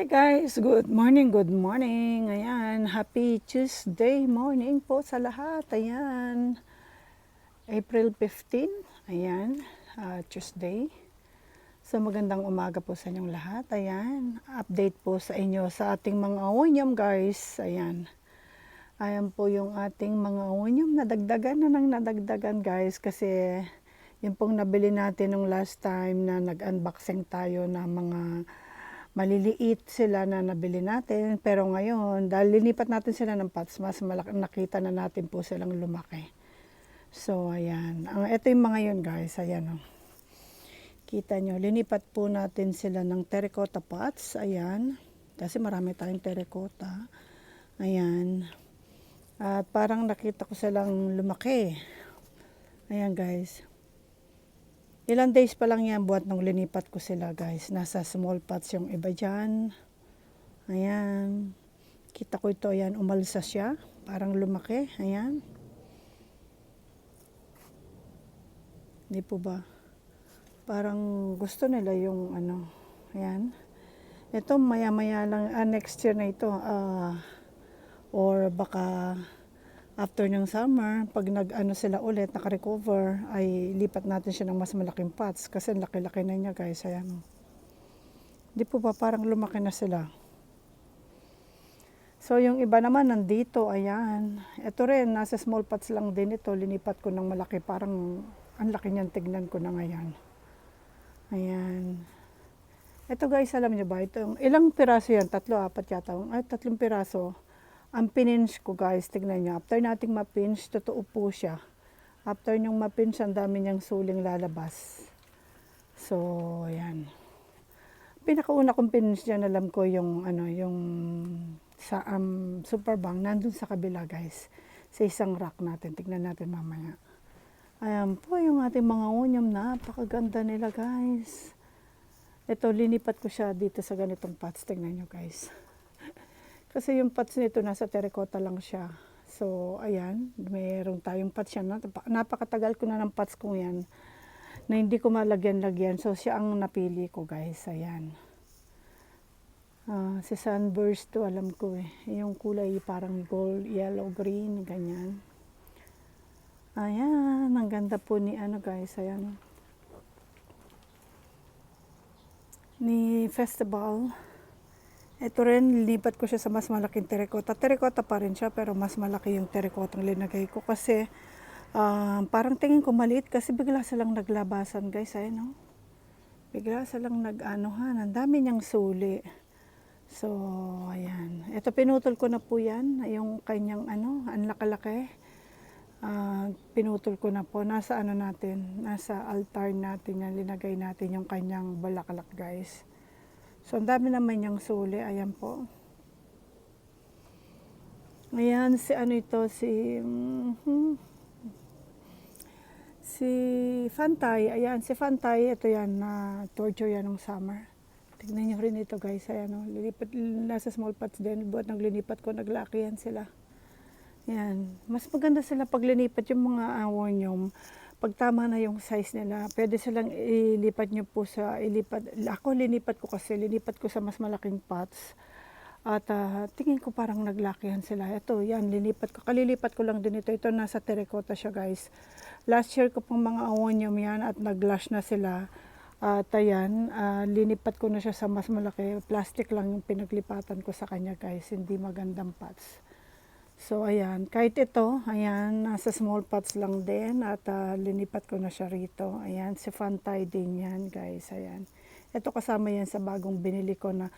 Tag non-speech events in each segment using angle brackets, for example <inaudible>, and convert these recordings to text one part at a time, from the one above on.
Hi guys, good morning, good morning. Ayan, happy Tuesday morning po sa lahat. Ayan, April 15, ayan, ah, Tuesday. So magandang umaga po sa inyong lahat. Ayan, update po sa inyo sa ating mga onyom guys. Ayan. Ayan po yung ating mga onyom. Nadagdagan na nang nadagdagan guys kasi yung pong nabili natin nung last time na nag-unboxing tayo na mga maliliit sila na nabili natin. Pero ngayon, dahil linipat natin sila ng pots, mas malaki, nakita na natin po silang lumaki. So, ayan. Ang, ito yung mga yun guys. Ayan oh. Kita nyo, linipat po natin sila ng terracotta pots. Ayan. Kasi marami tayong terracotta. Ayan. At parang nakita ko silang lumaki. Ayan guys. Ilang days pa lang yan buat nung linipat ko sila guys. Nasa small pots yung iba dyan. Ayan. Kita ko ito. Ayan. Umalsa siya. Parang lumaki. Ayan. Hindi po ba? Parang gusto nila yung ano. Ayan. Ito maya-maya lang. Ah, next year na ito. Ah, or baka after ng summer, pag nag-ano sila ulit, naka-recover, ay lipat natin siya ng mas malaking pots. Kasi laki-laki na niya guys. Ayan. Di po ba parang lumaki na sila? So yung iba naman nandito, ayan. Ito rin, nasa small pots lang din ito. Linipat ko ng malaki. Parang ang laki niyan, tignan ko na ngayon. Ayan. Ito guys, alam niyo ba? Ito, ilang piraso yan? Tatlo, apat yata. Ay, tatlong piraso. Ang pinins ko guys, tignan niyo. After nating mapinch, totoo po siya. After nyong mapinch, ang dami niyang suling lalabas. So, ayan. Pinakauna kong pinins dyan, alam ko yung, ano, yung sa um, super bang, nandun sa kabila guys. Sa isang rack natin. Tignan natin mamaya. Ayan po yung ating mga unyam. Napakaganda nila guys. Ito, linipat ko siya dito sa ganitong pots. Tignan nyo guys. Kasi yung pots nito, nasa terracotta lang siya. So, ayan, mayroon tayong pots yan. Nap- Napakatagal ko na ng pots kong yan na hindi ko malagyan-lagyan. So, siya ang napili ko, guys. Ayan. Ah, si Sunburst to, alam ko eh. Yung kulay parang gold, yellow, green, ganyan. Ayan, ang ganda po ni ano guys, ayan. Ni Festival. Ito rin, lilipat ko siya sa mas malaking terracotta. Terracotta pa rin siya, pero mas malaki yung terracotta ang linagay ko. Kasi, ah, parang tingin ko maliit kasi bigla silang naglabasan guys. Ayun, no? Bigla silang nag-anuhan. Ang dami niyang suli. So, ayan. Ito, pinutol ko na po yan. Yung kanyang, ano, ang laki-laki. Ah, pinutol ko na po. Nasa ano natin, nasa altar natin yan. Linagay natin yung kanyang balaklak guys. So, ang dami naman niyang suli. Ayan po. Ayan, si ano ito, si... mhm. Si Fantay, ayan, si Fantay, ito yan, na torture yan ng summer. Tignan niyo rin ito guys, ayan o, lilipat, nasa small pots din, buat nang linipat ko, naglaki yan sila. Yan, mas maganda sila pag linipat yung mga awonyom, pag tama na yung size nila, pwede silang ilipat nyo po sa, ilipat, ako linipat ko kasi, linipat ko sa mas malaking pots. At ah, tingin ko parang naglakihan sila. Ito, yan, linipat ko. Kalilipat ko lang din ito. Ito, nasa terracotta siya, guys. Last year ko pong mga awonyum yan at naglash na sila. At ayan, ah, linipat ko na siya sa mas malaki. Plastic lang yung pinaglipatan ko sa kanya, guys. Hindi magandang pots. So, ayan. Kahit ito, ayan, nasa small pots lang din. At ah, linipat ko na siya rito. Ayan, si Fantay din yan, guys. Ayan. Ito kasama yan sa bagong binili ko na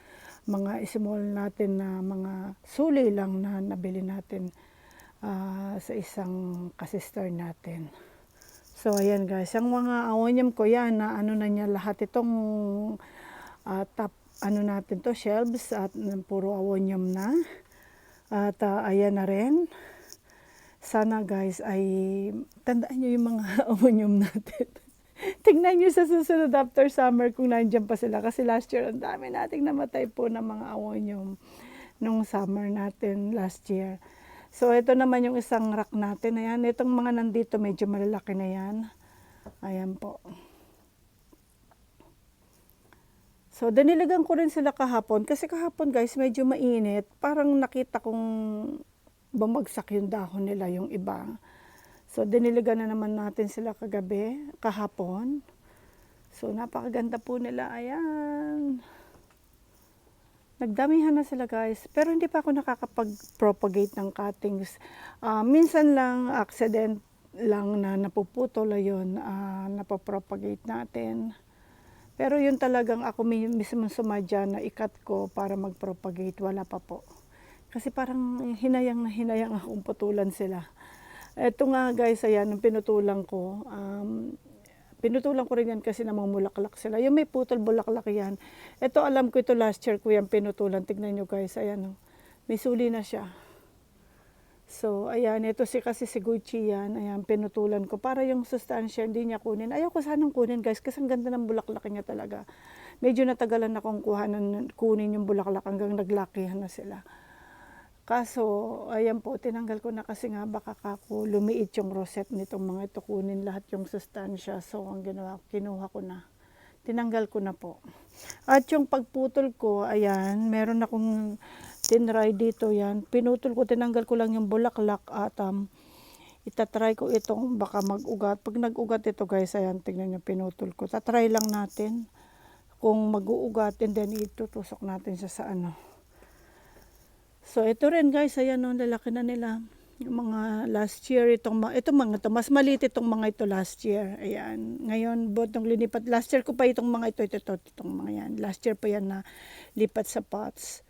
mga small natin na mga suli lang na nabili natin ah, sa isang kasister natin. So, ayan guys. Ang mga awonyam ko yan na ano na niya lahat itong ah, top ano natin to shelves at mm, puro awonyam na. At ah, ayan na rin. Sana guys ay tandaan nyo yung mga <laughs> awonyam natin. Tingnan nyo sa susunod after summer kung nandiyan pa sila. Kasi last year, ang dami nating namatay po ng mga awonyum nung summer natin last year. So, ito naman yung isang rack natin. Ayan, itong mga nandito, medyo malalaki na yan. Ayan po. So, diniligan ko rin sila kahapon. Kasi kahapon guys, medyo mainit. Parang nakita kong bumagsak yung dahon nila, yung iba. So, diniligan na naman natin sila kagabi, kahapon. So, napakaganda po nila. Ayan. Nagdamihan na sila guys. Pero hindi pa ako nakakapag-propagate ng cuttings. Ah, minsan lang, accident lang na napuputol yun, ah, napopropagate natin. Pero yun talagang ako mi- mismo sumadya na ikat ko para mag-propagate. Wala pa po. Kasi parang hinayang na hinayang akong putulan sila. Ito nga guys, ayan, yung pinutulan ko. Um, pinutulan ko rin yan kasi namumulaklak sila. Yung may putol bulaklak yan. Ito alam ko ito last year ko yan pinutulan. Tignan nyo guys, ayan oh. May suli na siya. So, ayan, ito si kasi si Gucci yan. Ayan, pinutulan ko. Para yung sustansya, hindi niya kunin. Ayaw ko sanang kunin, guys, kasi ang ganda ng bulaklak niya talaga. Medyo natagalan akong kuhanan, kunin yung bulaklak hanggang naglakihan na sila. Kaso, ayan po, tinanggal ko na kasi nga baka kako lumiit yung rosette nitong mga ito kunin lahat yung sustansya. So, ang ginawa, kinuha ko na. Tinanggal ko na po. At yung pagputol ko, ayan, meron akong tinry dito yan. Pinutol ko, tinanggal ko lang yung bulaklak at um, itatry ko itong baka mag-ugat. Pag nag-ugat ito guys, ayan, tingnan nyo, pinutol ko. Tatry lang natin kung mag-uugat and then itutusok natin siya sa ano. So ito rin guys, ayan no, lalaki na nila. Yung mga last year itong mga, itong mga to, mas maliit itong mga ito last year. Ayan. Ngayon, bot nung linipat, last year ko pa itong mga ito, ito, ito, itong mga yan. Last year pa yan na lipat sa pots.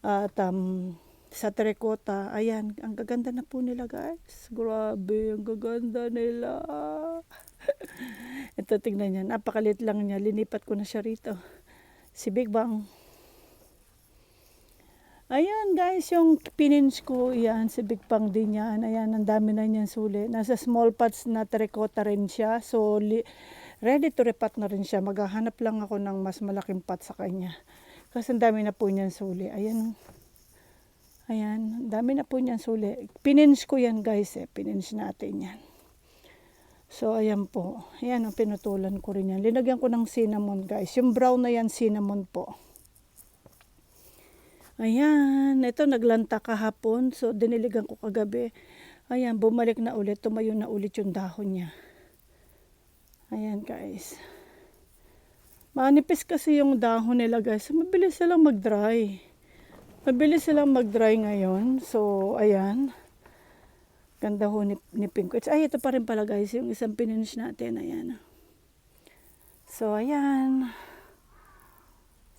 At um, sa terracotta, ayan, ang gaganda na po nila guys. Grabe, ang gaganda nila. <laughs> ito, tingnan niya, napakalit lang niya. Linipat ko na siya rito. Si Big Bang. Ayan guys, yung pinins ko, yan, si Big Bang din yan. Ayan, ang dami na niyan suli. Nasa small pots na terracotta rin siya. So, ready to repat na rin siya. Maghahanap lang ako ng mas malaking pot sa kanya. Kasi ang dami na po niyan suli. Ayan. Ayan, ang dami na po niyan suli. Pinins ko yan guys eh. Pinins natin yan. So, ayan po. Ayan, ang pinutulan ko rin yan. Linagyan ko ng cinnamon guys. Yung brown na yan, cinnamon po. Ayan, ito naglanta kahapon. So, diniligan ko kagabi. Ayan, bumalik na ulit. Tumayo na ulit yung dahon niya. Ayan guys. Manipis kasi yung dahon nila guys. Mabilis silang mag-dry. Mabilis silang mag-dry ngayon. So, ayan. Ganda ho ni, ni Pink. It's, ay, ito pa rin pala guys. Yung isang pininish natin. Ayan. So, ayan.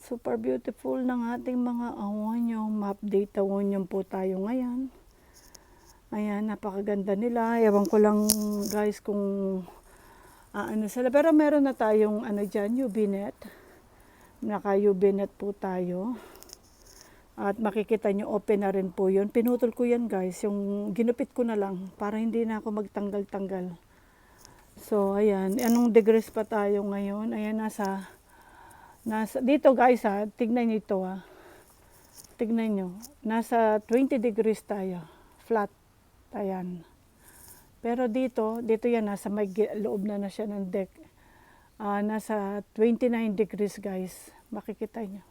Super beautiful ng ating mga awonyo. Ma-update awonyo po tayo ngayon. Ayan, napakaganda nila. Ewan ko lang guys kung ah, ano sila. Pero meron na tayong ano dyan, UV net. Naka UV po tayo. At makikita nyo, open na rin po yun. Pinutol ko yan guys. Yung ginupit ko na lang para hindi na ako magtanggal-tanggal. So, ayan. Anong degrees pa tayo ngayon? Ayan, nasa Nasa, dito guys ha, tignan nyo ito ha. Tignan nyo. Nasa 20 degrees tayo. Flat. Ayan. Pero dito, dito yan, nasa may loob na na siya ng deck. Ah, nasa 29 degrees guys. Makikita nyo.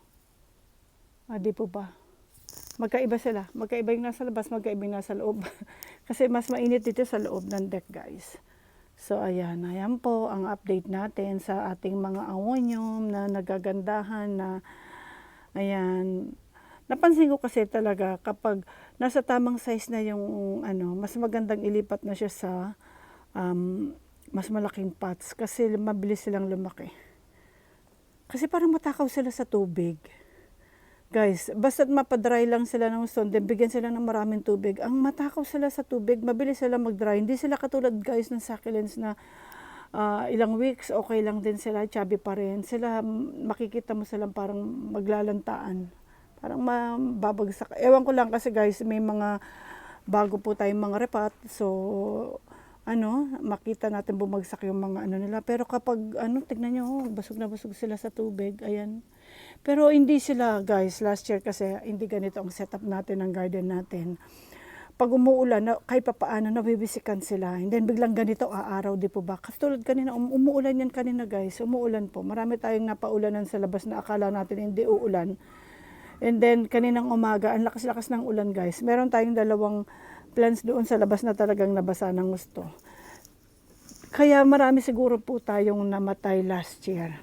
Ah, po ba? Magkaiba sila. Magkaiba yung nasa labas, magkaiba yung nasa loob. <laughs> Kasi mas mainit dito sa loob ng deck guys. So ayan, ayan po ang update natin sa ating mga awonium na nagagandahan na ayan. Napansin ko kasi talaga kapag nasa tamang size na yung ano, mas magandang ilipat na siya sa um, mas malaking pots kasi mabilis silang lumaki. Kasi parang matakaw sila sa tubig. Guys, basta't mapadry lang sila ng stone, then bigyan sila ng maraming tubig. Ang matakaw sila sa tubig, mabilis sila mag-dry. Hindi sila katulad guys ng succulents na ah, ilang weeks, okay lang din sila, chubby pa rin. Sila, makikita mo silang parang maglalantaan. Parang mababagsak. Ewan ko lang kasi guys, may mga bago po tayong mga repat. So, ano, makita natin bumagsak yung mga ano nila. Pero kapag, ano, tignan nyo, oh, basog na basog sila sa tubig. Ayan. Pero hindi sila, guys, last year kasi hindi ganito ang setup natin ng garden natin. pag umuulan, na, kahit pa paano, nabibisikan sila. And then biglang ganito, aaraw di po ba? Kasi tulad kanina, um, umuulan yan kanina guys. Umuulan po. Marami tayong napaulanan sa labas na akala natin hindi uulan. And then kaninang umaga, ang lakas-lakas ng ulan guys. Meron tayong dalawang plants doon sa labas na talagang nabasa ng gusto. Kaya marami siguro po tayong namatay last year.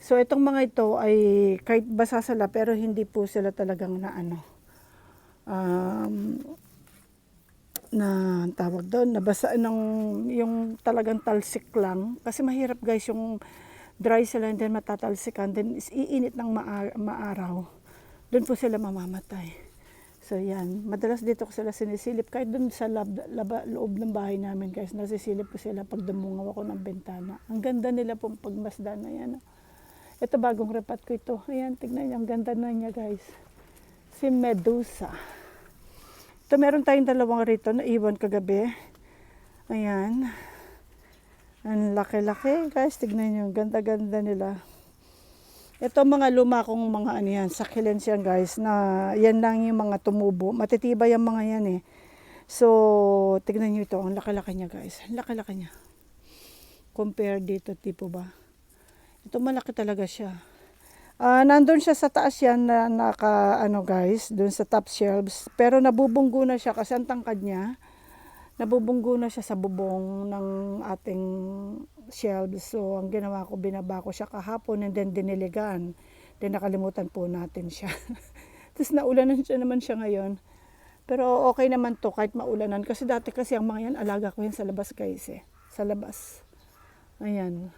So itong mga ito ay kahit basa sila pero hindi po sila talagang na ano. Um, na tawag doon, nabasa ng yung talagang talsik lang. Kasi mahirap guys yung dry sila and then matatalsikan. Then iinit ng maa- maaraw. Doon po sila mamamatay. So yan, madalas dito ko sila sinisilip. Kahit doon sa lab, laba, loob ng bahay namin guys, nasisilip ko sila pag dumungaw ako ng bentana. Ang ganda nila pong pagmasdan na yan. Ito bagong repat ko ito. Ayan, tignan niyo, ang ganda na niya guys. Si Medusa. Ito meron tayong dalawang rito na iwan kagabi. Ayan. Ang laki-laki guys. Tignan nyo. Ganda-ganda nila. Ito mga luma kong mga ano yan. Succulents yan guys. Na yan lang yung mga tumubo. Matitibay yung mga yan eh. So, tignan nyo ito. Ang laki-laki niya guys. Ang laki-laki niya. Compare dito tipo ba. Ito malaki talaga siya. Ah, nandun siya sa taas yan na naka ano guys, dun sa top shelves. Pero nabubunggo na siya kasi ang tangkad niya. Nabubunggo na siya sa bubong ng ating shelves. So ang ginawa ko, binaba ko siya kahapon and then diniligan. Then nakalimutan po natin siya. <laughs> Tapos naulanan siya naman siya ngayon. Pero okay naman to kahit maulanan. Kasi dati kasi ang mga yan, alaga ko yan sa labas guys eh. Sa labas. Ayan.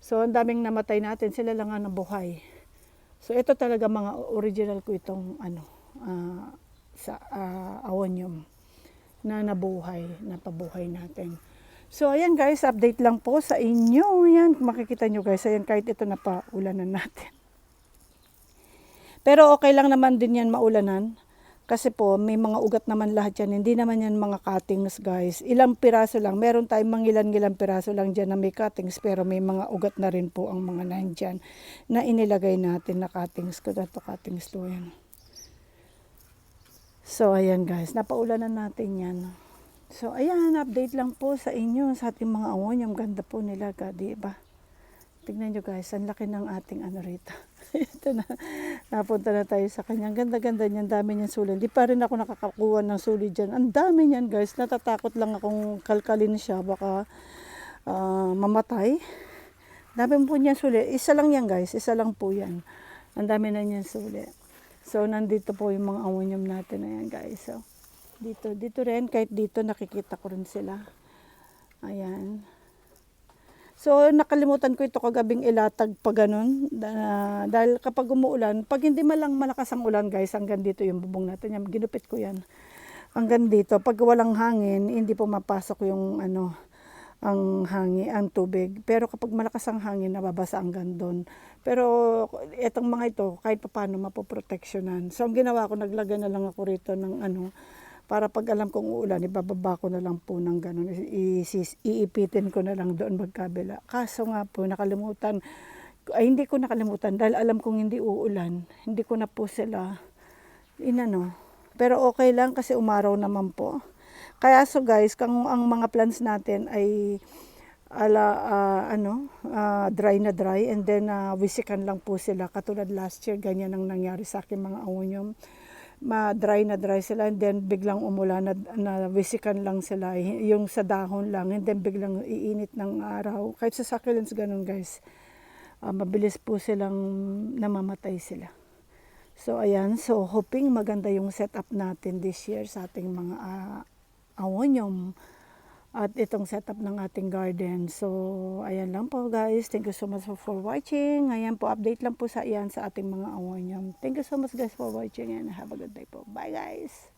So ang daming namatay natin, sila lang ang nabuhay. So ito talaga mga original ko itong ano ah, sa uh, awonium na nabuhay, napabuhay natin. So ayan guys, update lang po sa inyo. Ayan, makikita nyo guys, ayan kahit ito napaulanan natin. Pero okay lang naman din yan maulanan. Kasi po, may mga ugat naman lahat yan. Hindi naman yan mga cuttings, guys. Ilang piraso lang. Meron tayong mga ilan-ilang piraso lang dyan na may cuttings. Pero may mga ugat na rin po ang mga nandyan na inilagay natin na cuttings. Ko to cuttings to yan. So, ayan guys. Napaulanan natin yan. So, ayan. Update lang po sa inyo sa ating mga awon. Yung ganda po nila, ka, di ba? Tignan nyo guys, ang laki ng ating ano rito. <laughs> Ito na, napunta na tayo sa kanya. Ang Ganda-ganda niyan, dami niyan suli. Hindi pa rin ako nakakakuha ng suli dyan. Ang dami niyan guys, natatakot lang akong kalkalin siya. Baka ah, mamatay. Dami po niyan suli. Isa lang yan guys, isa lang po yan. Ang dami na niyan suli. So, nandito po yung mga ammonium natin na yan guys. So, dito, dito rin, kahit dito nakikita ko rin sila. Ayan. So, nakalimutan ko ito kagabing ilatag pa ganun. Da- dahil kapag umuulan, pag hindi malang malakas ang ulan guys, hanggang dito yung bubong natin. Yan, ginupit ko yan. Hanggang dito. Pag walang hangin, hindi po mapasok yung ano, ang hangin, ang tubig. Pero kapag malakas ang hangin, nababasa hanggang doon. Pero itong mga ito, kahit pa paano mapoproteksyonan. So, ang ginawa ko, naglagay na lang ako rito ng ano, para pag alam kong uulan, ibababa ko na lang po ng ganun. Isis, iipitin ko na lang doon magkabila. Kaso nga po, nakalimutan. Ay, hindi ko nakalimutan dahil alam kong hindi uulan. Hindi ko na po sila inano. Pero okay lang kasi umaraw naman po. Kaya so guys, kung ang mga plants natin ay ala ah, ano ah, dry na dry and then uh, wisikan lang po sila. Katulad last year ganyan ang nangyari sa akin mga awonyum ma-dry na dry sila and then biglang umulan na, na wisikan lang sila. Yung sa dahon lang and then biglang iinit ng araw. Kahit sa succulents ganun guys. Ah, mabilis po silang namamatay sila. So ayan. So hoping maganda yung setup natin this year sa ating mga uh, awonium at itong setup ng ating garden. So, ayan lang po guys. Thank you so much for watching. Ayan po, update lang po sa iyan sa ating mga awonium. Thank you so much guys for watching and have a good day po. Bye guys!